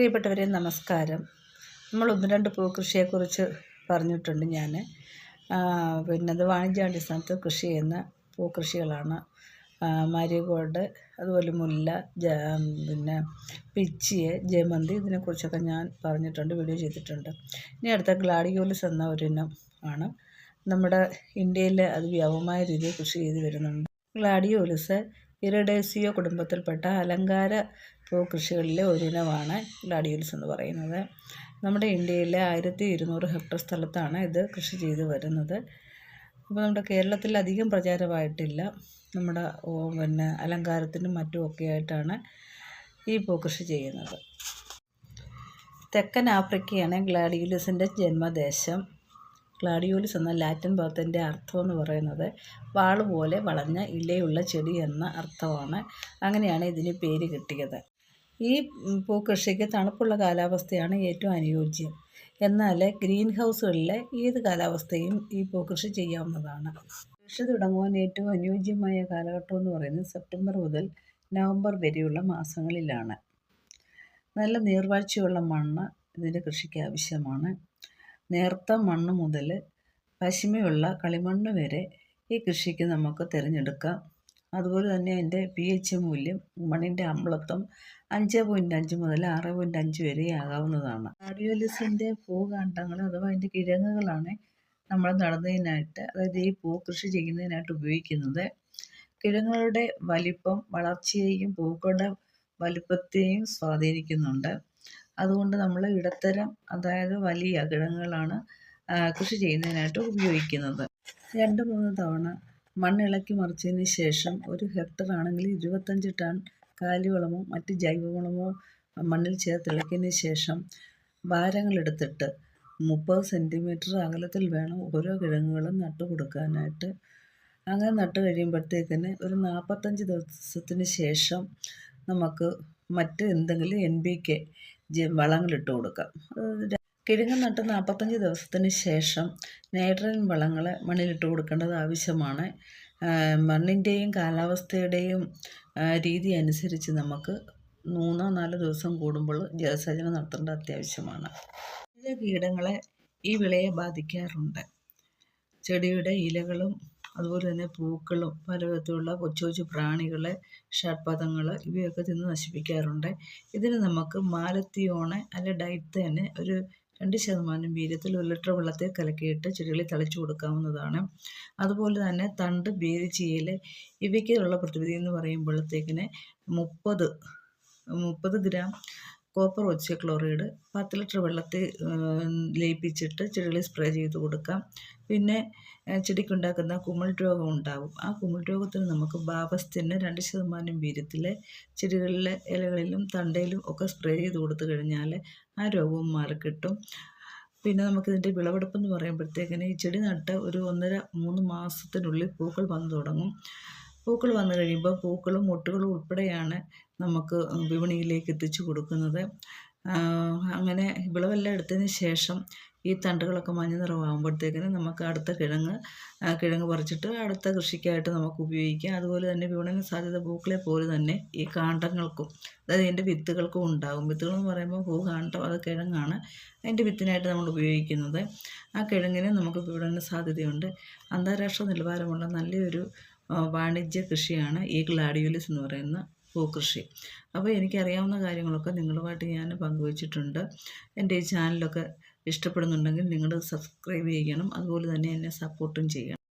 പ്രിയപ്പെട്ടവരെ നമസ്കാരം. നമ്മൾ ഒന്ന് രണ്ട് പൂക്കൃഷിയെക്കുറിച്ച് പറഞ്ഞിട്ടുണ്ട് ഞാൻ. പിന്നെ അത് വാണിജ്യാടിസ്ഥാനത്ത് കൃഷി ചെയ്യുന്ന പൂക്കൃഷികളാണ് മാരിഗോൾഡ് അതുപോലെ മുല്ല പിന്നെ പിച്ചിയെ ജമന്തി ഇതിനെക്കുറിച്ചൊക്കെ ഞാൻ പറഞ്ഞിട്ടുണ്ട് വീഡിയോ ചെയ്തിട്ടുണ്ട്. ഇനി അടുത്ത ഗ്ലാഡിയോലിസ് എന്ന ഒരു ഇനം ആണ്. നമ്മുടെ ഇന്ത്യയിൽ അത് വ്യാപകമായ രീതിയിൽ കൃഷി ചെയ്ത് വരുന്നുണ്ട്. ഗ്ലാഡിയോലിസ് ഇറിഡേസിയോ കുടുംബത്തിൽപ്പെട്ട അലങ്കാര പൂക്കൃഷികളിലെ ഒരിനമാണ് ഗ്ലാഡിയോലസ് എന്ന് പറയുന്നത്. നമ്മുടെ ഇന്ത്യയിലെ ആയിരത്തി ഇരുന്നൂറ് ഹെക്ടർ സ്ഥലത്താണ് ഇത് കൃഷി ചെയ്ത് വരുന്നത്. അപ്പോൾ നമ്മുടെ കേരളത്തിൽ അധികം പ്രചാരമായിട്ടില്ല. നമ്മുടെ പിന്നെ അലങ്കാരത്തിനും മറ്റും ഒക്കെ ആയിട്ടാണ് ഈ പൂക്കൃഷി ചെയ്യുന്നത്. തെക്കൻ ആഫ്രിക്കയാണ് ഗ്ലാഡിയോലിസിന്റെ ജന്മദേശം. ഗ്ലാഡിയോലിസ് എന്ന ലാറ്റിൻ പദത്തിന്റെ അർത്ഥമെന്ന് പറയുന്നത് വാൾ പോലെ വളഞ്ഞ ഇലയുള്ള ചെടി എന്ന അർത്ഥമാണ്. അങ്ങനെയാണ് ഇതിന് പേര് കിട്ടിയത്. ഈ പൂക്കൃഷിക്ക് തണുപ്പുള്ള കാലാവസ്ഥയാണ് ഏറ്റവും അനുയോജ്യം. എന്നാൽ ഗ്രീൻ ഹൗസുകളിലെ ഏത് കാലാവസ്ഥയും ഈ പൂക്കൃഷി ചെയ്യാവുന്നതാണ്. കൃഷി തുടങ്ങുവാൻ ഏറ്റവും അനുയോജ്യമായ കാലഘട്ടം എന്ന് പറയുന്നത് സെപ്റ്റംബർ മുതൽ നവംബർ വരെയുള്ള മാസങ്ങളിലാണ്. നല്ല നീർവാഴ്ചയുള്ള മണ്ണ് ഇതിന്റെ കൃഷിക്ക് ആവശ്യമാണ്. നേർത്ത മണ്ണ് മുതൽ പശിമയുള്ള കളിമണ്ണ് വരെ ഈ കൃഷിക്ക് നമുക്ക് തിരഞ്ഞെടുക്കാം. അതുപോലെ തന്നെ അതിന്റെ പി എച്ച് മൂല്യം മണ്ണിന്റെ അമ്ലത്വം അഞ്ച് പോയിന്റ് അഞ്ച് മുതൽ ആറ് പോയിന്റ് അഞ്ച് വരെ ആകാവുന്നതാണ്. ആഡിയോലിസിന്റെ പൂകാണ്ഡങ്ങൾ അഥവാ അതിന്റെ കിഴങ്ങുകളാണ് നമ്മൾ നടുന്നതിനായിട്ട് അതായത് ഈ പൂ കൃഷി ചെയ്യുന്നതിനായിട്ട് ഉപയോഗിക്കുന്നത്. കിഴങ്ങുകളുടെ വലിപ്പം വളർച്ചയെയും പൂക്കളുടെ വലിപ്പത്തെയും സ്വാധീനിക്കുന്നുണ്ട്. അതുകൊണ്ട് നമ്മൾ ഇടത്തരം അതായത് വലിയ കിഴങ്ങുകളാണ് കൃഷി ചെയ്യുന്നതിനായിട്ട് ഉപയോഗിക്കുന്നത്. രണ്ട് മൂന്ന് തവണ മണ്ണിളക്കി മറിച്ചതിന് ശേഷം ഒരു ഹെക്ടർ ആണെങ്കിൽ ഇരുപത്തഞ്ച് ടൺ കാലിവളമോ മറ്റ് ജൈവവളമോ മണ്ണിൽ ചേർത്തിളക്കിയതിന് ശേഷം ഭാരങ്ങളെടുത്തിട്ട് മുപ്പത് സെന്റിമീറ്റർ അകലത്തിൽ വേണം ഓരോ കിഴങ്ങുകളും നട്ടു കൊടുക്കാനായിട്ട്. അങ്ങനെ നട്ട് കഴിയുമ്പോഴത്തേക്കിന് ഒരു നാൽപ്പത്തഞ്ച് ദിവസത്തിന് ശേഷം നമുക്ക് മറ്റ് എന്തെങ്കിലും എൻ ബി കെ വളങ്ങളിട്ട് കൊടുക്കാം. കിഴങ്ങ് നട്ട് നാൽപ്പത്തഞ്ച് ദിവസത്തിന് ശേഷം നൈട്രജൻ വളങ്ങൾ മണ്ണിലിട്ട് കൊടുക്കേണ്ടത് ആവശ്യമാണ്. മണ്ണിന്റെയും കാലാവസ്ഥയുടെയും രീതി അനുസരിച്ച് നമുക്ക് മൂന്നോ നാലോ ദിവസം കൂടുമ്പോൾ ജലസേചനം നടത്തേണ്ടത് അത്യാവശ്യമാണ്. ചില കീടങ്ങളെ ഈ വിളയെ ബാധിക്കാറുണ്ട്. ചെടിയുടെ ഇലകളും അതുപോലെ തന്നെ പൂക്കളും പല വിധത്തിലുള്ള കൊച്ചു കൊച്ചു പ്രാണികളെ ഷഡ്പദങ്ങൾ ഇവയൊക്കെ തിന്ന് നശിപ്പിക്കാറുണ്ട്. ഇതിന് നമുക്ക് മാലത്തിയോണെ അല്ലെ ഡൈറ്റ് തന്നെ ഒരു രണ്ട് ശതമാനം വീര്യത്തിൽ ഒരു ലിറ്റർ വെള്ളത്തിൽ കലക്കിയിട്ട് ചെടികളിൽ തളിച്ചു കൊടുക്കാവുന്നതാണ്. അതുപോലെ തന്നെ തണ്ട് വേര് ചീയൽ ഇവയ്ക്കുള്ള പ്രതിവിധി എന്ന് പറയുമ്പോഴത്തേക്കിന് മുപ്പത് മുപ്പത് ഗ്രാം കോപ്പർ ക്ലോറൈഡ് പത്ത് ലിറ്റർ വെള്ളത്തിൽ ലയിപ്പിച്ചിട്ട് ചെടികളിൽ സ്പ്രേ ചെയ്ത് കൊടുക്കാം. പിന്നെ ചെടിക്കുണ്ടാക്കുന്ന കുമിൾ രോഗം ഉണ്ടാകും ആ കുമിൾ രോഗത്തിന് നമുക്ക് ബാബസ്റ്റിന് രണ്ട് ശതമാനം വീര്യത്തിലെ ചെടികളിലെ ഇലകളിലും തണ്ടയിലും ഒക്കെ സ്പ്രേ ചെയ്ത് കൊടുത്തു കഴിഞ്ഞാൽ ആ രോഗവും മാറിക്കിട്ടും പിന്നെ നമുക്കിതിന്റെ വിളവെടുപ്പ് എന്ന് പറയുമ്പോഴത്തേക്കിന് ഈ ചെടി നട്ട് ഒരു ഒന്നര മൂന്ന് മാസത്തിനുള്ളിൽ പൂക്കൾ വന്നു തുടങ്ങും. പൂക്കൾ വന്നു കഴിയുമ്പോൾ പൂക്കളും മുട്ടുകളും ഉൾപ്പെടെയാണ് നമുക്ക് വിപണിയിലേക്ക് എത്തിച്ചു കൊടുക്കുന്നത്. അങ്ങനെ വിളവെല്ലാം എടുത്തതിന് ശേഷം ഈ തണ്ടുകളൊക്കെ മഞ്ഞ നിറമാകുമ്പോഴത്തേക്കിന് നമുക്ക് അടുത്ത കിഴങ്ങ് കിഴങ്ങ് പറിച്ചിട്ട് അടുത്ത കൃഷിക്കായിട്ട് നമുക്ക് ഉപയോഗിക്കാം. അതുപോലെ തന്നെ വിപണന സാധ്യത പൂക്കളെ പോലെ തന്നെ ഈ കാണ്ടങ്ങൾക്കും അതായത് ഇതിന്റെ വിത്തുകൾക്കും ഉണ്ടാകും. വിത്തുകൾ എന്ന് പറയുമ്പോൾ പൂകാണ്ടം അത് കിഴങ്ങാണ് അതിന്റെ വിത്തിനായിട്ട് നമ്മൾ ഉപയോഗിക്കുന്നത്. ആ കിഴങ്ങിന് നമുക്ക് വിപണന സാധ്യതയുണ്ട്. അന്താരാഷ്ട്ര നിലവാരമുള്ള നല്ലൊരു വാണിജ്യ കൃഷിയാണ് ഈ ഗ്ലാഡിയോലിസ് എന്ന് പറയുന്ന പൂക്കൃഷി. അപ്പോൾ എനിക്കറിയാവുന്ന കാര്യങ്ങളൊക്കെ നിങ്ങളുമായിട്ട് ഞാൻ പങ്കുവച്ചിട്ടുണ്ട്. എന്റെ ഈ ചാനലൊക്കെ ഇഷ്ടപ്പെടുന്നുണ്ടെങ്കിൽ നിങ്ങൾ സബ്സ്ക്രൈബ് ചെയ്യണം. അതുപോലെ തന്നെ എന്നെ സപ്പോർട്ടും ചെയ്യണം.